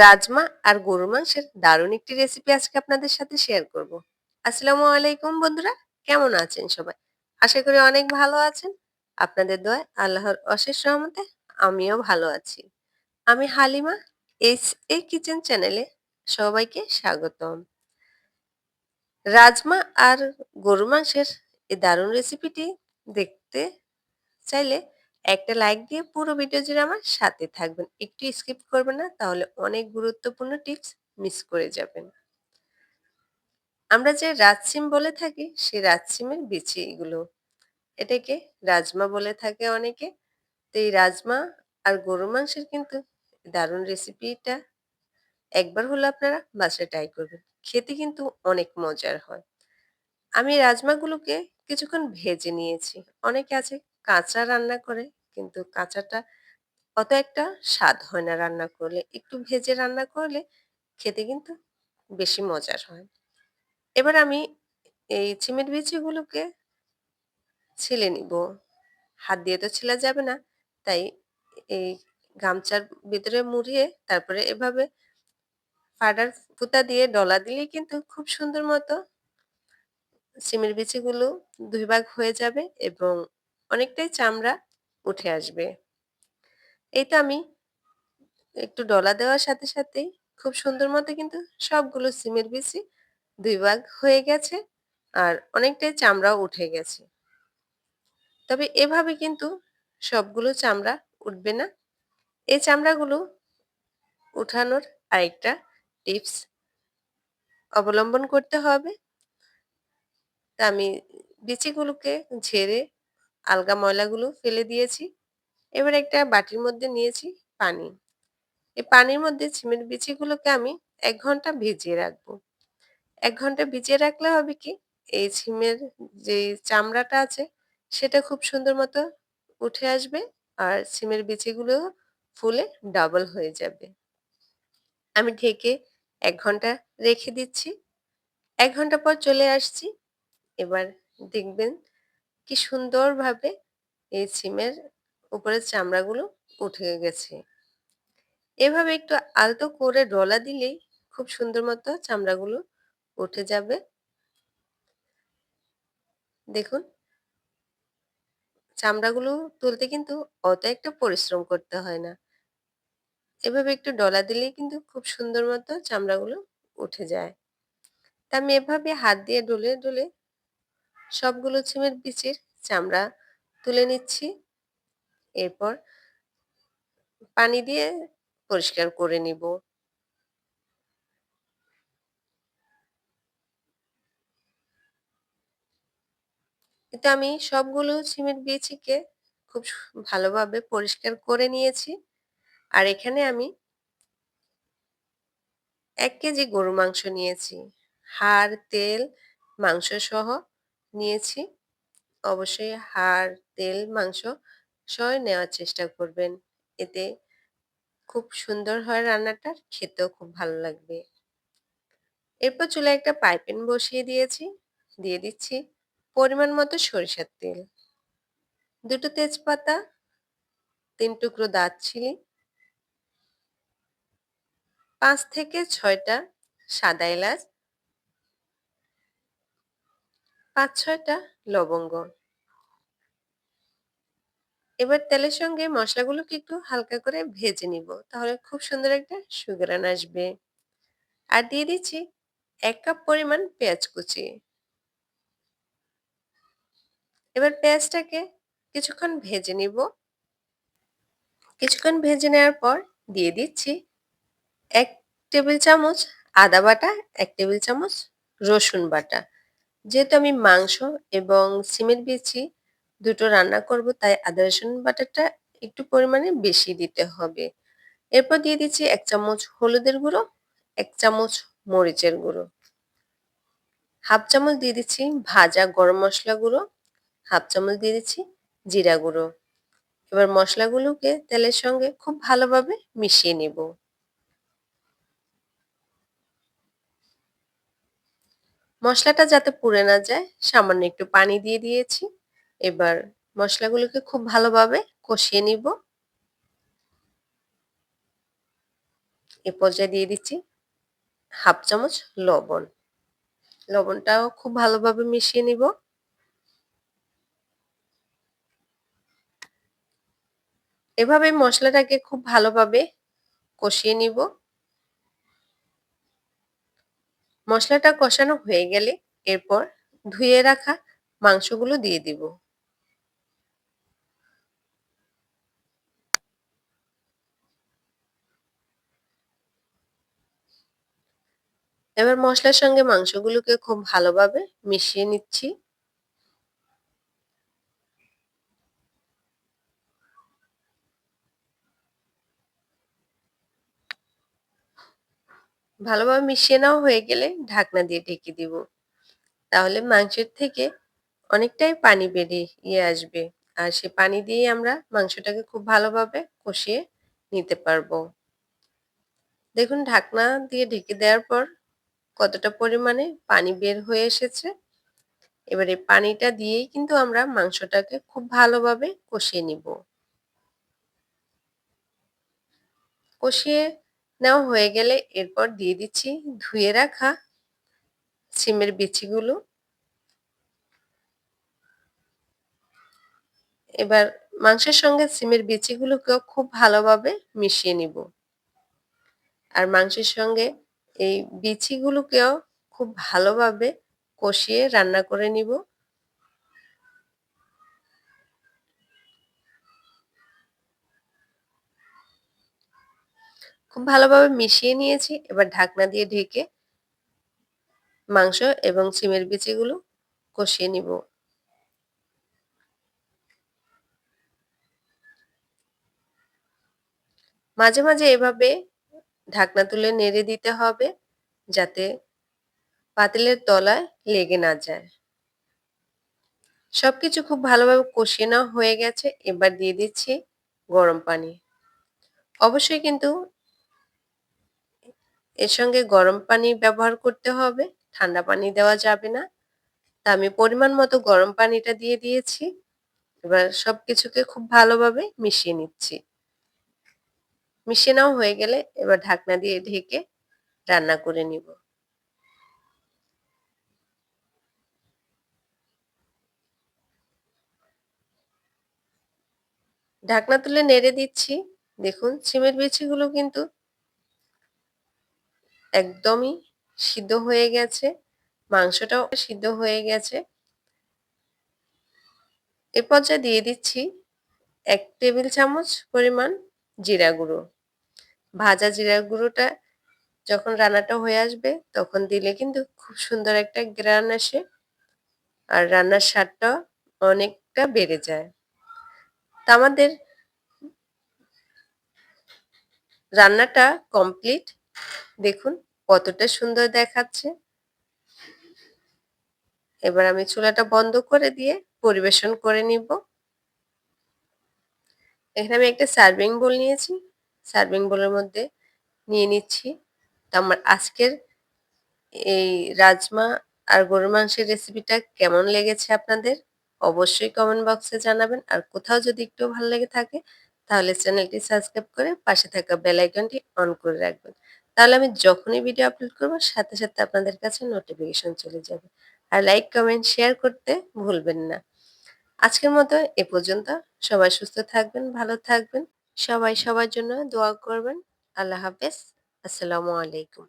রাজমা আর গরুর মাংসের দারুণ একটি রেসিপি আজকে আপনাদের সাথে শেয়ার করব। আসসালামু আলাইকুম বন্ধুরা, কেমন আছেন সবাই? আশা করি অনেক ভালো আছেন। আপনাদের দোয়ায় আল্লাহর অশেষ রহমতে আমিও ভালো আছি। আমি হালিমা এস এ কিচেন চ্যানেলে সবাইকে স্বাগতম। রাজমা আর গরু মাংসের এই দারুণ রেসিপিটি দেখতে চাইলে একটা লাইক দিয়ে পুরো ভিডিও জুড়ে আমার সাথে থাকবেন। একটু স্কিপ করবেন না, তাহলে অনেক গুরুত্বপূর্ণ টিপস মিস করে যাবেন। আমরা যে রাজসিম বলে থাকি, সেই রাজসিমের বিচি এগুলো। এটাকে রাজমা বলে থাকে অনেকে। তো এই রাজমা আর গরু মাংসের কিন্তু দারুণ রেসিপিটা একবার হলো আপনারা বাসায় ট্রাই করবেন। খেতে কিন্তু অনেক মজার হয়। আমি রাজমাগুলোকে কিছুক্ষণ ভেজে নিয়েছি। অনেকে আছে কাঁচা রান্না করে, কিন্তু কাঁচাটা অত একটা স্বাদ হয় না রান্না করলে। একটু ভেজে রান্না করলে খেতে কিন্তু বেশি মজার হয়। এবার আমি এই চিমের বিচিগুলোকে ছিলে নিব। হাত দিয়ে তো ছেলা যাবে না, তাই এই গামছার ভিতরে মুড়িয়ে তারপরে এভাবে ফাডার ফুতা দিয়ে ডলা দিলেই কিন্তু খুব সুন্দর মতো সিমের বিচিগুলো দুই ভাগ হয়ে যাবে এবং অনেকটাই চামড়া উঠে আসবে। এই তো আমি একটু ডলা দেওয়ার সাথে সাথেই খুব সুন্দর মতো কিন্তু সবগুলো সিমের বিচি দুই ভাগ হয়ে গেছে আর অনেকটাই চামড়াও উঠে গেছে। তবে এভাবে কিন্তু সবগুলো চামড়া উঠবে না। এই চামড়াগুলো উঠানোর আরেকটা টিপস অবলম্বন করতে হবে। তা আমি বিচিগুলোকে ঝেড়ে আলগা ময়লাগুলো ফেলে দিয়েছি। এবার একটা বাটির মধ্যে নিয়েছি পানি। এই পানির মধ্যে ছিমের বিচিগুলোকে আমি এক ঘণ্টা ভিজিয়ে রাখব। এক ঘণ্টা ভিজিয়ে রাখলে হবে কি, এই সিমের যে চামড়াটা আছে, সেটা খুব সুন্দর মতো উঠে আসবে আর সিমের বিচিগুলো ফুলে ডাবল হয়ে যাবে। আমি ঢেকে এক ঘণ্টা রেখে দিচ্ছি। এক ঘণ্টা পর চলে আসছি। এবার দেখবেন কি সুন্দরভাবে এই সিমের উপরের চামড়াগুলো উঠে গেছে। এভাবে একটু আলতো করে ডলা দিলেই খুব সুন্দর মতো চামড়াগুলো উঠে যাবে। দেখুন, চামড়াগুলো তুলতে কিন্তু অত একটা পরিশ্রম করতে হয় না। এভাবে একটু ডলা দিলেই কিন্তু খুব সুন্দর মতো চামড়াগুলো উঠে যায়। তা আমি এভাবে হাত দিয়ে ডলে ডলে সবগুলো ছিমের বিচির চামড়া তুলে নিচ্ছি। এরপর পানি দিয়ে পরিষ্কার করে নিব। কিন্তু আমি সবগুলো সিমের বিচিকে খুব ভালোভাবে পরিষ্কার করে নিয়েছি। আর এখানে আমি এক কেজি গরু মাংস নিয়েছি। হাড়, তেল মাংস সহ নিয়েছি। অবশ্যই হাড়, তেল, মাংস সহ নেওয়ার চেষ্টা করবেন। এতে খুব সুন্দর হয় রান্নাটা, খেতেও খুব ভালো লাগবে। এরপর চুলে একটা পাইপেন বসিয়ে দিয়েছি। দিয়ে দিচ্ছি পরিমাণ মতো সরিষার তেল। দুটো তেজপাতা, তিন টুকরো দারচিনি, পাঁচ থেকে ছয়টা সাদা এলাচ পাঁচ ছয়টা লবঙ্গ। এবার তেলের সঙ্গে মশলাগুলোকে একটু হালকা করে ভেজে নিব, তাহলে খুব সুন্দর একটা সুগ্রান আসবে। আর দিয়ে দিচ্ছি এক কাপ পরিমাণ পেঁয়াজ কুচি। এবার পেঁয়াজটাকে কিছুক্ষণ ভেজে নিব। কিছুক্ষণ ভেজে নেওয়ার পর দিয়ে দিচ্ছি এক টেবিল চামচ আদা বাটা, এক টেবিল চামচ রসুন বাটা। যেহেতু আমি মাংস এবং সিমের বিচি দুটো রান্না করব, তাই আদা, রসুন বাটাটা একটু পরিমাণে বেশি দিতে হবে। এরপর দিয়ে দিচ্ছি এক চামচ হলুদের গুঁড়ো, এক চামচ মরিচের গুঁড়ো। হাফ চামচ দিয়ে দিচ্ছি ভাজা গরম মশলা গুঁড়ো, হাফ চামচ দিয়ে দিচ্ছি জিরা গুঁড়ো। এবার মশলাগুলোকে তেলের সঙ্গে খুব ভালোভাবে মিশিয়ে নেব। মশলাটা যাতে পুড়ে না যায়, সামান্য একটু পানি দিয়ে দিয়েছি। এবার মশলাগুলোকে খুব ভালোভাবে কষিয়ে নিব। এ পর্যায়ে দিয়ে দিচ্ছি হাফ চামচ লবণ। লবণটাও খুব ভালোভাবে মিশিয়ে নিব। এভাবে মশলাটাকে খুব ভালোভাবে কষিয়ে নিব। মশলাটা কষানো হয়ে গেলে এরপর ধুয়ে রাখা মাংসগুলো দিয়ে দিব। এবার মশলার সঙ্গে মাংসগুলোকে খুব ভালোভাবে মিশিয়ে নিচ্ছি। ভালোভাবে মিশিয়ে নেওয়া হয়ে গেলে ঢাকনা দিয়ে ঢেকে দিব। তাহলে মাংসের থেকে অনেকটাই পানি বেরিয়ে আসবে আর সে পানি দিয়েই আমরা মাংসটাকে খুব ভালোভাবে কষিয়ে নিতে পারব। দেখুন, ঢাকনা দিয়ে ঢেকে দেওয়ার পর কতটা পরিমাণে পানি বের হয়ে এসেছে। এবারে পানিটা দিয়েই কিন্তু আমরা মাংসটাকে খুব ভালোভাবে কষিয়ে নিব। কষিয়ে নেওয়া হয়ে গেলে এরপর দিয়ে দিচ্ছি ধুয়ে রাখা সিমের বিচিগুলো। এবার মাংসের সঙ্গে সিমের বিচিগুলোকেও খুব ভালোভাবে মিশিয়ে নিব। আর মাংসের সঙ্গে এই বিচিগুলোকেও খুব ভালোভাবে কষিয়ে রান্না করে নিব। খুব ভালোভাবে মিশিয়ে নিয়েছি। এবার ঢাকনা দিয়ে ঢেকে মাংস এবং সিমের বিচিগুলো কষিয়ে নিব। মাঝে মাঝে এভাবে ঢাকনা তুলে নেড়ে দিতে হবে যাতে পাতিলের তলায় লেগে না যায়। সবকিছু খুব ভালোভাবে কষিয়ে নেওয়া হয়ে গেছে। এবার দিয়ে দিচ্ছি গরম পানি। অবশ্যই কিন্তু এর সঙ্গে গরম পানি ব্যবহার করতে হবে, ঠান্ডা পানি দেওয়া যাবে না। তা আমি পরিমাণ মতো গরম পানিটা দিয়ে দিয়েছি। এবার সবকিছুকে খুব ভালোভাবে মিশিয়ে নিচ্ছি। মিশিয়ে নেওয়া হয়ে গেলে এবার ঢাকনা দিয়ে ঢেকে রান্না করে নিব। ঢাকনা তুলে নেড়ে দিচ্ছি। দেখুন, সিমের বিচিগুলো কিন্তু একদমই সিদ্ধ হয়ে গেছে। মাংসটাও সিদ্ধ হয়ে গেছে। এ পর্যায়ে দিয়ে দিচ্ছি এক টেবিল চামচ পরিমাণ জিরা গুঁড়ো। ভাজা জিরা গুঁড়োটা যখন রান্নাটা হয়ে আসবে, তখন দিলে কিন্তু খুব সুন্দর একটা গ্রান আসে আর রান্নার স্বাদটা অনেকটা বেড়ে যায়। তা আমাদের রান্নাটা কমপ্লিট। দেখুন কতটা সুন্দর দেখাচ্ছে। এবার আমি চুলাটা বন্ধ করে দিয়ে পরিবেশন করে নিব। এখানে আমি একটা সার্ভিং বোল নিয়েছি। সার্ভিং বোলের মধ্যে নিয়ে নিচ্ছি। তো আমার আজকের এই রাজমা আর গরুর মাংসের রেসিপিটা কেমন লেগেছে আপনাদের? অবশ্যই কমেন্ট বক্সে জানাবেন। আর কোথাও যদি একটু ভালো লেগে থাকে, তাহলে চ্যানেলটি সাবস্ক্রাইব করে পাশে থাকা বেল আইকনটি অন করে রাখবেন। তাহলে আমি যখনই ভিডিও আপলোড করব, সাথে সাথে আপনাদের কাছে নোটিফিকেশন চলে যাবে। আর লাইক কমেন্ট শেয়ার করতে ভুলবেন না। আজকের মতো এ পর্যন্ত। সবাই সুস্থ থাকবেন, ভালো থাকবেন। সবাই সবার জন্য দোয়া করবেন। আল্লাহ হাফেজ। আসসালামু আলাইকুম।